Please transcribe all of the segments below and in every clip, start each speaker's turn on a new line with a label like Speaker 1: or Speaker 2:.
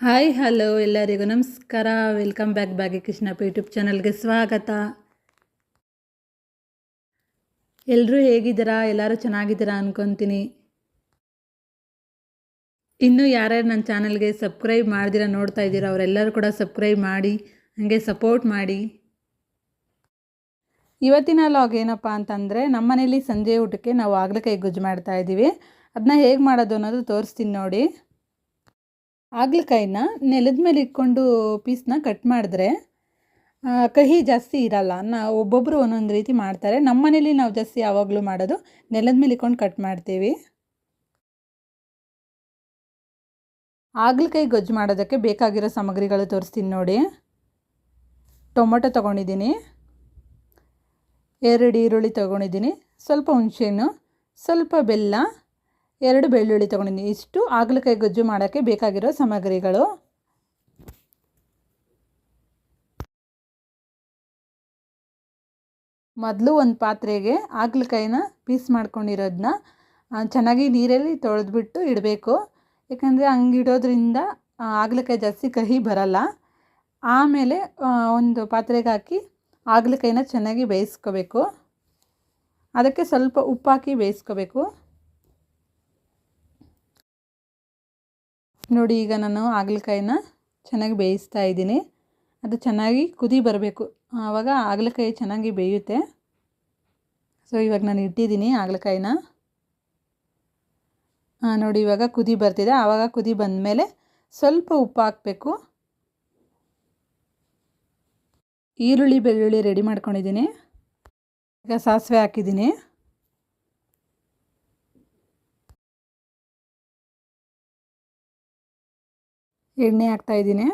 Speaker 1: Hi, hello ಎಲ್ಲರಿಗೂ ನಮಸ್ಕಾರ. Welcome back ಬ್ಯಾಗಿ ಕೃಷ್ಣಪ್ಪ ಯೂಟ್ಯೂಬ್ ಚಾನಲ್ಗೆ ಸ್ವಾಗತ. ಎಲ್ಲರೂ ಹೇಗಿದ್ದೀರಾ? ಎಲ್ಲರೂ ಚೆನ್ನಾಗಿದ್ದೀರಾ ಅನ್ಕೊತೀನಿ. ಇನ್ನೂ ಯಾರ್ಯಾರು ನನ್ನ ಚಾನಲ್ಗೆ ಸಬ್ಸ್ಕ್ರೈಬ್ ಮಾಡ್ದಿರ ನೋಡ್ತಾ ಇದ್ದೀರಾ, ಅವರೆಲ್ಲರೂ ಕೂಡ ಸಬ್ಸ್ಕ್ರೈಬ್ ಮಾಡಿ, ಹಾಗೆ ಸಪೋರ್ಟ್ ಮಾಡಿ. ಇವತ್ತಿನ ಲಾಗ್ ಏನಪ್ಪ ಅಂತಂದರೆ, ನಮ್ಮ ಮನೇಲಿ ಸಂಜೆ ಊಟಕ್ಕೆ ನಾವು ಆಗ್ಲಕಾಯಿ ಗುಜ್ಜು ಮಾಡ್ತಾ ಇದ್ದೀವಿ. ಅದನ್ನ ಹೇಗೆ ಮಾಡೋದು ಅನ್ನೋದು ತೋರಿಸ್ತೀನಿ ನೋಡಿ. ಹಾಗಲಕಾಯಿನ ನೆಲದ ಮೇಲೆ ಇಟ್ಕೊಂಡು ಪೀಸ್ನ ಕಟ್ ಮಾಡಿದ್ರೆ ಕಹಿ ಜಾಸ್ತಿ ಇರಲ್ಲ. ನಾ ಒಬ್ಬೊಬ್ಬರು ಒಂದೊಂದು ರೀತಿ ಮಾಡ್ತಾರೆ. ನಮ್ಮ ಮನೇಲಿ ನಾವು ಜಾಸ್ತಿ ಯಾವಾಗಲೂ ಮಾಡೋದು ನೆಲದ ಮೇಲೆ ಇಟ್ಕೊಂಡು ಕಟ್ ಮಾಡ್ತೀವಿ. ಹಾಗಲಕಾಯಿ ಗೊಜ್ಜು ಮಾಡೋದಕ್ಕೆ ಬೇಕಾಗಿರೋ ಸಾಮಗ್ರಿಗಳು ತೋರಿಸ್ತೀನಿ ನೋಡಿ. ಟೊಮೊಟೊ ತೊಗೊಂಡಿದ್ದೀನಿ. ಎರಡು ಈರುಳ್ಳಿ ತೊಗೊಂಡಿದ್ದೀನಿ. ಸ್ವಲ್ಪ ಹುಣಸೆಹಣ್ಣು, ಸ್ವಲ್ಪ ಬೆಲ್ಲ ಎರಡು ಬೆಳ್ಳುಳ್ಳಿ ತೊಗೊಂಡಿದ್ದೀನಿ. ಇಷ್ಟು ಹಾಗಲಕಾಯಿ ಗೊಜ್ಜು ಮಾಡೋಕ್ಕೆ ಬೇಕಾಗಿರೋ ಸಾಮಗ್ರಿಗಳು. ಮೊದಲು ಒಂದು ಪಾತ್ರೆಗೆ ಹಾಗಲಕಾಯಿನ ಪೀಸ್ ಮಾಡ್ಕೊಂಡಿರೋದನ್ನ ಚೆನ್ನಾಗಿ ನೀರಲ್ಲಿ ತೊಳೆದ್ಬಿಟ್ಟು ಇಡಬೇಕು. ಯಾಕಂದರೆ ಹಂಗೆ ಇಡೋದ್ರಿಂದ ಹಾಗಲಕಾಯಿ ಜಾಸ್ತಿ ಕಹಿ ಬರಲ್ಲ. ಆಮೇಲೆ ಒಂದು ಪಾತ್ರೆಗೆ ಹಾಕಿ ಹಾಗಲಕಾಯಿನ ಚೆನ್ನಾಗಿ ಬೇಯಿಸ್ಕೋಬೇಕು. ಅದಕ್ಕೆ ಸ್ವಲ್ಪ ಉಪ್ಪು ಹಾಕಿ ಬೇಯಿಸ್ಕೋಬೇಕು. ನೋಡಿ, ಈಗ ನಾನು ಹಾಗಲಕಾಯಿನ ಚೆನ್ನಾಗಿ ಬೇಯಿಸ್ತಾ ಇದ್ದೀನಿ. ಅದು ಚೆನ್ನಾಗಿ ಕುದಿ ಬರಬೇಕು. ಆವಾಗ ಹಾಗಲಕಾಯಿ ಚೆನ್ನಾಗಿ ಬೇಯುತ್ತೆ. ಸೊ ಇವಾಗ ನಾನು ಇಟ್ಟಿದ್ದೀನಿ ಹಾಗಲಕಾಯಿನ. ನೋಡಿ, ಇವಾಗ ಕುದಿ ಬರ್ತಿದೆ. ಆವಾಗ ಕುದಿ ಬಂದಮೇಲೆ ಸ್ವಲ್ಪ ಉಪ್ಪು ಹಾಕಬೇಕು. ಈರುಳ್ಳಿ, ಬೆಳ್ಳುಳ್ಳಿ ರೆಡಿ ಮಾಡ್ಕೊಂಡಿದ್ದೀನಿ. ಈಗ ಸಾಸಿವೆ ಹಾಕಿದ್ದೀನಿ. ಎಣ್ಣೆ ಹಾಕ್ತಾ ಇದ್ದೀನಿ.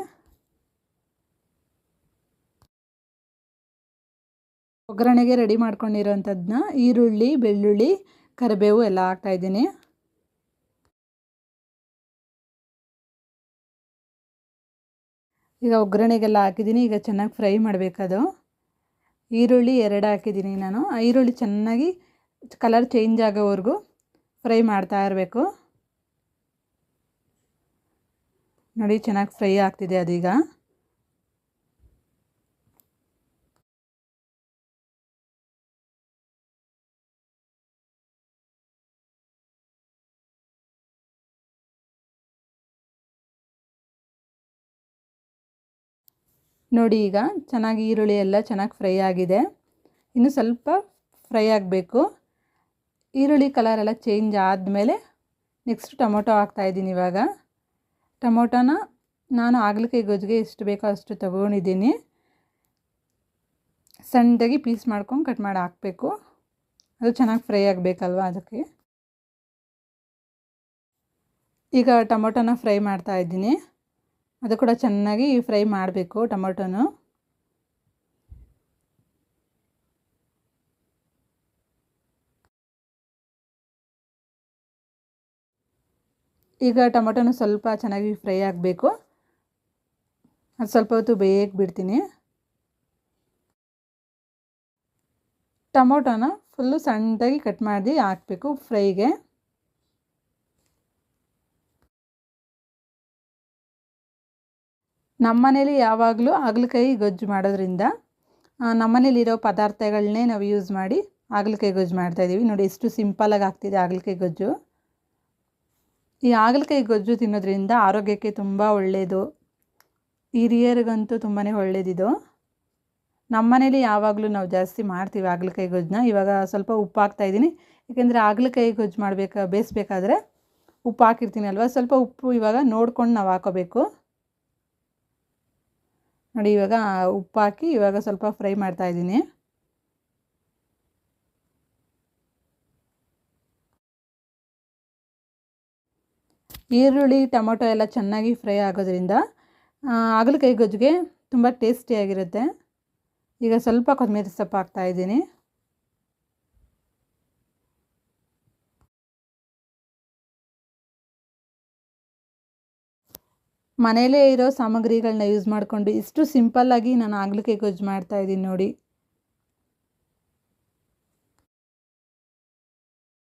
Speaker 1: ಒಗ್ಗರಣೆಗೆ ರೆಡಿ ಮಾಡ್ಕೊಂಡಿರೋಂಥದ್ದನ್ನ ಈರುಳ್ಳಿ, ಬೆಳ್ಳುಳ್ಳಿ, ಕರಿಬೇವು ಎಲ್ಲ ಹಾಕ್ತಾ ಇದ್ದೀನಿ. ಈಗ ಒಗ್ಗರಣೆಗೆಲ್ಲ ಹಾಕಿದ್ದೀನಿ. ಈಗ ಚೆನ್ನಾಗಿ ಫ್ರೈ ಮಾಡಬೇಕದು. ಈರುಳ್ಳಿ ಎರಡು ಹಾಕಿದ್ದೀನಿ ನಾನು. ಈರುಳ್ಳಿ ಚೆನ್ನಾಗಿ ಕಲರ್ ಚೇಂಜ್ ಆಗೋವರೆಗೂ ಫ್ರೈ ಮಾಡ್ತಾ ಇರಬೇಕು. ನೋಡಿ, ಚೆನ್ನಾಗಿ ಫ್ರೈ ಆಗ್ತಿದೆ ಅದೀಗ. ನೋಡಿ, ಈಗ ಚೆನ್ನಾಗಿ ಈರುಳ್ಳಿ ಎಲ್ಲ ಚೆನ್ನಾಗಿ ಫ್ರೈ ಆಗಿದೆ. ಇನ್ನು ಸ್ವಲ್ಪ ಫ್ರೈ ಆಗಬೇಕು. ಈರುಳ್ಳಿ ಕಲರ್ ಎಲ್ಲ ಚೇಂಜ್ ಆದಮೇಲೆ ನೆಕ್ಸ್ಟ್ ಟೊಮೊಟೊ ಹಾಕ್ತಾಯಿದ್ದೀನಿ ಇವಾಗ. ಟೊಮೊಟೊನ ನಾನು ಹಾಗಲಕಾಯಿ ಗೊಜ್ಜಿಗೆ ಎಷ್ಟು ಬೇಕೋ ಅಷ್ಟು ತೊಗೊಂಡಿದ್ದೀನಿ. ಸಣ್ಣದಾಗಿ ಪೀಸ್ ಮಾಡ್ಕೊಂಡು ಕಟ್ ಮಾಡಿ ಹಾಕಬೇಕು. ಅದು ಚೆನ್ನಾಗಿ ಫ್ರೈ ಆಗಬೇಕಲ್ವ ಅದಕ್ಕೆ. ಈಗ ಟೊಮೊಟೊನ ಫ್ರೈ ಮಾಡ್ತಾ ಇದ್ದೀನಿ. ಅದು ಕೂಡ ಚೆನ್ನಾಗಿ ಫ್ರೈ ಮಾಡಬೇಕು ಟೊಮೊಟೊನು. ಈಗ ಟೊಮೊಟೊನು ಸ್ವಲ್ಪ ಚೆನ್ನಾಗಿ ಫ್ರೈ ಆಗಬೇಕು. ಅದು ಸ್ವಲ್ಪ ಹೊತ್ತು ಬೇಯಕ್ಕೆ ಬಿಡ್ತೀನಿ. ಟೊಮೊಟೊನ ಫುಲ್ಲು ಸಣ್ಣದಾಗಿ ಕಟ್ ಮಾಡಿ ಹಾಕಬೇಕು ಫ್ರೈಗೆ. ನಮ್ಮ ಮನೇಲಿ ಯಾವಾಗಲೂ ಹಾಗಲಕಾಯಿ ಗೊಜ್ಜು ಮಾಡೋದ್ರಿಂದ ನಮ್ಮನೇಲಿರೋ ಪದಾರ್ಥಗಳನ್ನೇ ನಾವು ಯೂಸ್ ಮಾಡಿ ಹಾಗಲಕಾಯಿ ಗೊಜ್ಜು ಮಾಡ್ತಾಯಿದ್ದೀವಿ ನೋಡಿ, ಎಷ್ಟು ಸಿಂಪಲಾಗಿ ಆಗ್ತಿದೆ ಹಾಗಲಕಾಯಿ ಗೊಜ್ಜು. ಈ ಹಾಗಲಕಾಯಿ ಗೊಜ್ಜು ತಿನ್ನೋದ್ರಿಂದ ಆರೋಗ್ಯಕ್ಕೆ ತುಂಬ ಒಳ್ಳೆಯದು ಹಿರಿಯರಿಗಂತೂ ತುಂಬಾ ಒಳ್ಳೆಯದಿದು ನಮ್ಮ ಮನೇಲಿ ಯಾವಾಗಲೂ ನಾವು ಜಾಸ್ತಿ ಮಾಡ್ತೀವಿ ಹಾಗಲಕಾಯಿ ಗೊಜ್ಜನ್ನ. ಇವಾಗ ಸ್ವಲ್ಪ ಉಪ್ಪು ಹಾಕ್ತಾಯಿದ್ದೀನಿ ಏಕೆಂದರೆ ಹಾಗಲಕಾಯಿ ಗೊಜ್ಜು ಮಾಡಬೇಕಾ, ಬೇಯಿಸ್ಬೇಕಾದ್ರೆ ಉಪ್ಪು ಹಾಕಿರ್ತೀನಿ ಅಲ್ವಾ? ಸ್ವಲ್ಪ ಉಪ್ಪು ಇವಾಗ ನೋಡ್ಕೊಂಡು ನಾವು ಹಾಕೋಬೇಕು. ನೋಡಿ ಇವಾಗ ಉಪ್ಪು ಹಾಕಿ ಇವಾಗ ಸ್ವಲ್ಪ ಫ್ರೈ ಮಾಡ್ತಾ ಈರುಳ್ಳಿ, ಟೊಮೊಟೊ ಎಲ್ಲ ಚೆನ್ನಾಗಿ ಫ್ರೈ ಆಗೋದ್ರಿಂದ ಹಾಗಲಕಾಯಿ ಗೊಜ್ಜಿಗೆ ತುಂಬ ಟೇಸ್ಟಿಯಾಗಿರುತ್ತೆ ಈಗ ಸ್ವಲ್ಪ ಕೊತ್ತಂಬರಿ ಸೊಪ್ಪು ಹಾಕ್ತಾ ಇದ್ದೀನಿ. ಮನೆಯಲ್ಲೇ ಇರೋ ಸಾಮಗ್ರಿಗಳನ್ನ ಯೂಸ್ ಮಾಡಿಕೊಂಡು ಇಷ್ಟು ಸಿಂಪಲ್ಲಾಗಿ ನಾನು ಹಾಗಲಕಾಯಿ ಗೊಜ್ಜು ಮಾಡ್ತಾ ಇದ್ದೀನಿ ನೋಡಿ.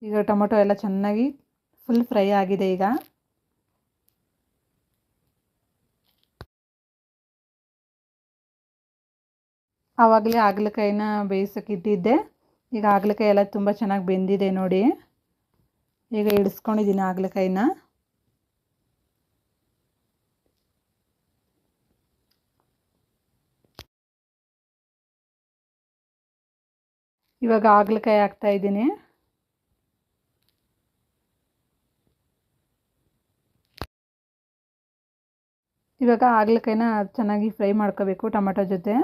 Speaker 1: ಈಗ ಟೊಮೊಟೊ ಎಲ್ಲ ಚೆನ್ನಾಗಿ ಫುಲ್ ಫ್ರೈ ಆಗಿದೆ ಈಗ. ಆವಾಗಲೇ ಹಾಗಲಕಾಯಿನ ಬೇಯಿಸೋಕೆ ಇಟ್ಟಿದ್ದೆ ಈಗ ಹಾಗಲಕಾಯಿ ಎಲ್ಲ ತುಂಬ ಚೆನ್ನಾಗಿ ಬೆಂದಿದೆ ನೋಡಿ. ಈಗ ಇಡಿಸ್ಕೊಂಡಿದ್ದೀನಿ ಹಾಗಲಕಾಯಿನ ಇವಾಗ ಹಾಗಲಕಾಯಿ ಹಾಕ್ತಾ ಇದ್ದೀನಿ. ಇವಾಗ ಹಾಗಲಕಾಯಿನ ಚೆನ್ನಾಗಿ ಫ್ರೈ ಮಾಡ್ಕೋಬೇಕು ಟೊಮೆಟೊ ಜೊತೆ.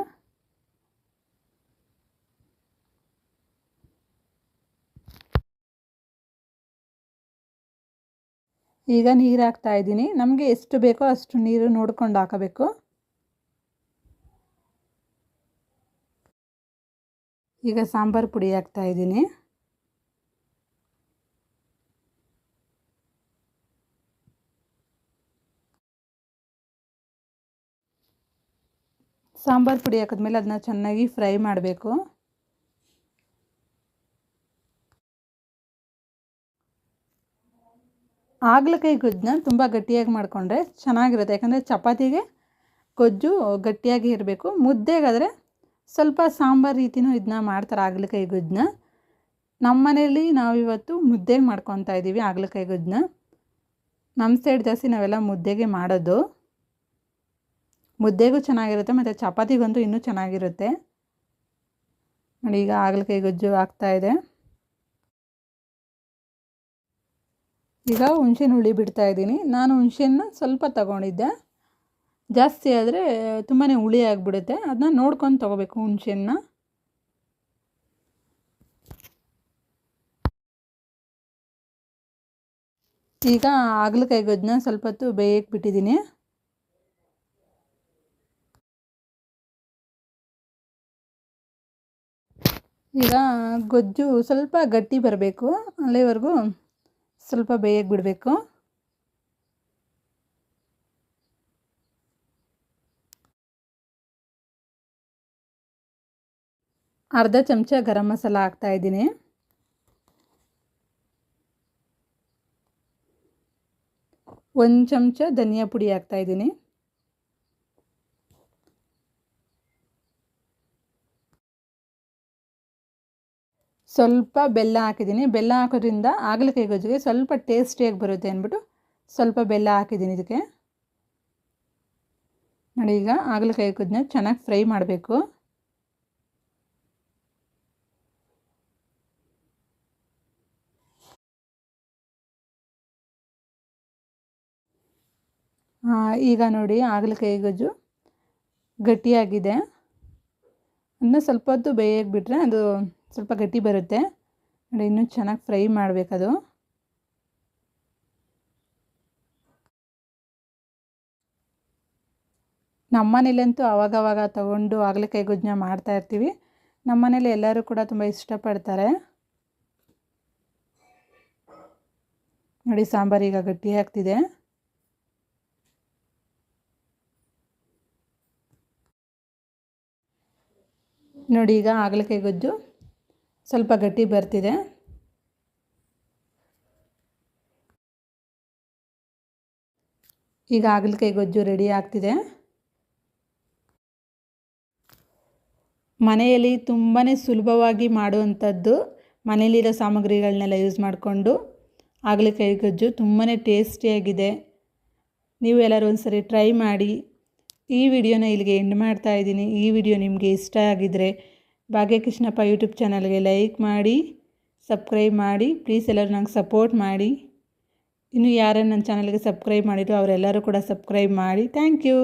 Speaker 1: ಈಗ ನೀರು ಹಾಕ್ತಾ ಇದ್ದೀನಿ. ನಮಗೆ ಎಷ್ಟು ಬೇಕೋ ಅಷ್ಟು ನೀರು ನೋಡ್ಕೊಂಡು ಹಾಕಬೇಕು. ಈಗ ಸಾಂಬಾರು ಪುಡಿ ಹಾಕ್ತಾ ಇದ್ದೀನಿ. ಸಾಂಬಾರು ಪುಡಿ ಹಾಕಿದ್ಮೇಲೆ ಅದನ್ನ ಚೆನ್ನಾಗಿ ಫ್ರೈ ಮಾಡಬೇಕು. ಹಾಗಲಕಾಯಿ ಗೊಜ್ಜನ್ನ ತುಂಬ ಗಟ್ಟಿಯಾಗಿ ಮಾಡಿಕೊಂಡ್ರೆ ಚೆನ್ನಾಗಿರುತ್ತೆ. ಯಾಕಂದರೆ ಚಪಾತಿಗೆ ಗೊಜ್ಜು ಗಟ್ಟಿಯಾಗಿ ಇರಬೇಕು. ಮುದ್ದೆಗಾದರೆ ಸ್ವಲ್ಪ ಸಾಂಬಾರು ರೀತಿಯೂ ಇದನ್ನ ಮಾಡ್ತಾರೆ ಹಾಗಲಕಾಯಿ ಗೊಜ್ಜನ್ನ. ನಮ್ಮ ಮನೆಯಲ್ಲಿ ನಾವಿವತ್ತು ಮುದ್ದೆಗೆ ಮಾಡ್ಕೊತಾ ಇದ್ದೀವಿ ಹಾಗಲಕಾಯಿ ಗೊಜ್ಜನ್ನ. ನಮ್ಮ ಸೈಡ್ ಜಾಸ್ತಿ ನಾವೆಲ್ಲ ಮುದ್ದೆಗೆ ಮಾಡೋದು. ಮುದ್ದೆಗೂ ಚೆನ್ನಾಗಿರುತ್ತೆ ಮತ್ತು ಚಪಾತಿಗಂತೂ ಇನ್ನೂ ಚೆನ್ನಾಗಿರುತ್ತೆ. ನೋಡಿ, ಈಗ ಹಾಗಲಕಾಯಿ ಗೊಜ್ಜು ಆಗ್ತಾಯಿದೆ ಈಗ ಹುಣ್ಸೆನ ಹುಳಿ ಬಿಡ್ತಾ ಇದ್ದೀನಿ. ನಾನು ಹುಣ್ಸೆನ ಸ್ವಲ್ಪ ತಗೊಂಡಿದ್ದೆ. ಜಾಸ್ತಿ ಆದರೆ ತುಂಬಾ ಹುಳಿ ಆಗಿಬಿಡುತ್ತೆ. ಅದನ್ನ ನೋಡ್ಕೊಂಡು ತೊಗೋಬೇಕು ಹುಣ್ಸೆನ್ನ ಈಗ ಹಾಗಲಕಾಯಿ ಗೊಜ್ಜನ್ನ ಸ್ವಲ್ಪ ಹೊತ್ತು ಬೇಯಕ್ಕೆ ಬಿಟ್ಟಿದ್ದೀನಿ ಈಗ ಗೊಜ್ಜು ಸ್ವಲ್ಪ ಗಟ್ಟಿ ಬರಬೇಕು ಅಲ್ಲಿವರೆಗೂ. ಸ್ವಲ್ಪ ಬೇಯಕ್ಕೆ ಬಿಡಬೇಕು. ಅರ್ಧ ಚಮಚ ಗರಂ ಮಸಾಲ ಹಾಕ್ತಾಯಿದ್ದೀನಿ ಒಂದು ಚಮಚ ಧನಿಯಾ ಪುಡಿ ಹಾಕ್ತಾಯಿದ್ದೀನಿ ಸ್ವಲ್ಪ ಬೆಲ್ಲ ಹಾಕಿದ್ದೀನಿ. ಬೆಲ್ಲ ಹಾಕೋದ್ರಿಂದ ಹಾಗಲಕಾಯಿ ಗೊಜ್ಜಿಗೆ ಸ್ವಲ್ಪ ಟೇಸ್ಟಿಯಾಗಿ ಬರುತ್ತೆ ಅಂದ್ಬಿಟ್ಟು ಸ್ವಲ್ಪ ಬೆಲ್ಲ ಹಾಕಿದ್ದೀನಿ ಇದಕ್ಕೆ. ನೋಡಿ, ಈಗ ಹಾಗಲಕಾಯಿ ಗೊಜ್ಜನ್ನ ಚೆನ್ನಾಗಿ ಫ್ರೈ ಮಾಡಬೇಕು. ಈಗ ನೋಡಿ ಹಾಗಲಕಾಯಿ ಗೊಜ್ಜು ಗಟ್ಟಿಯಾಗಿದೆ. ಅದನ್ನ ಸ್ವಲ್ಪ ಹೊತ್ತು ಬೇಯಕ್ಕೆ ಬಿಟ್ಟರೆ ಅದು ಸ್ವಲ್ಪ ಗಟ್ಟಿ ಬರುತ್ತೆ. ನೋಡಿ, ಇನ್ನೂ ಚೆನ್ನಾಗಿ ಫ್ರೈ ಮಾಡಬೇಕದು. ನಮ್ಮ ಮನೇಲಂತೂ ಅವಾಗವಾಗ ತಗೊಂಡು ಹಾಗಲಕಾಯಿ ಗೊಜ್ಜನ್ನ ಮಾಡ್ತಾ ಇರ್ತೀವಿ. ನಮ್ಮ ಮನೇಲಿ ಎಲ್ಲರೂ ಕೂಡ ತುಂಬ ಇಷ್ಟಪಡ್ತಾರೆ. ನೋಡಿ, ಸಾಂಬಾರು ಈಗ ಗಟ್ಟಿ ಆಗ್ತಿದೆ ನೋಡಿ, ಈಗ ಆಗಲಕಾಯಿ ಗೊಜ್ಜು ಸ್ವಲ್ಪ ಗಟ್ಟಿ ಬರ್ತಿದೆ. ಈಗ ಹಾಗಲಕಾಯಿ ಗೊಜ್ಜು ರೆಡಿ ಆಗ್ತಿದೆ. ಮನೆಯಲ್ಲಿ ತುಂಬಾ ಸುಲಭವಾಗಿ ಮಾಡುವಂಥದ್ದು ಮನೆಯಲ್ಲಿರೋ ಸಾಮಗ್ರಿಗಳನ್ನೆಲ್ಲ ಯೂಸ್ ಮಾಡಿಕೊಂಡು ಹಾಗಲಕಾಯಿ ಗೊಜ್ಜು ತುಂಬಾ ಟೇಸ್ಟಿಯಾಗಿದೆ ನೀವು ಎಲ್ಲರೂ ಒಂದು ಸರಿ ಟ್ರೈ ಮಾಡಿ. ಈ ವಿಡಿಯೋನ ಇಲ್ಲಿಗೆ ಎಂಡ್ ಮಾಡ್ತಾ ಇದ್ದೀನಿ. ಈ ವಿಡಿಯೋ ನಿಮಗೆ ಇಷ್ಟ ಆಗಿದ್ದರೆ ಭಾಗ್ಯಕೃಷ್ಣಪ್ಪ ಯೂಟ್ಯೂಬ್ ಚಾನಲ್ಗೆ ಲೈಕ್ ಮಾಡಿ, ಸಬ್ಸ್ಕ್ರೈಬ್ ಮಾಡಿ, ಪ್ಲೀಸ್ ಎಲ್ಲರೂ ನಂಗೆ ಸಪೋರ್ಟ್ ಮಾಡಿ. ಇನ್ನು ಯಾರು ನನ್ನ ಚಾನಲ್ಗೆ ಸಬ್ಸ್ಕ್ರೈಬ್ ಮಾಡಿದ್ರು ಅವರೆಲ್ಲರೂ ಕೂಡ ಸಬ್ಸ್ಕ್ರೈಬ್ ಮಾಡಿ. Thank you.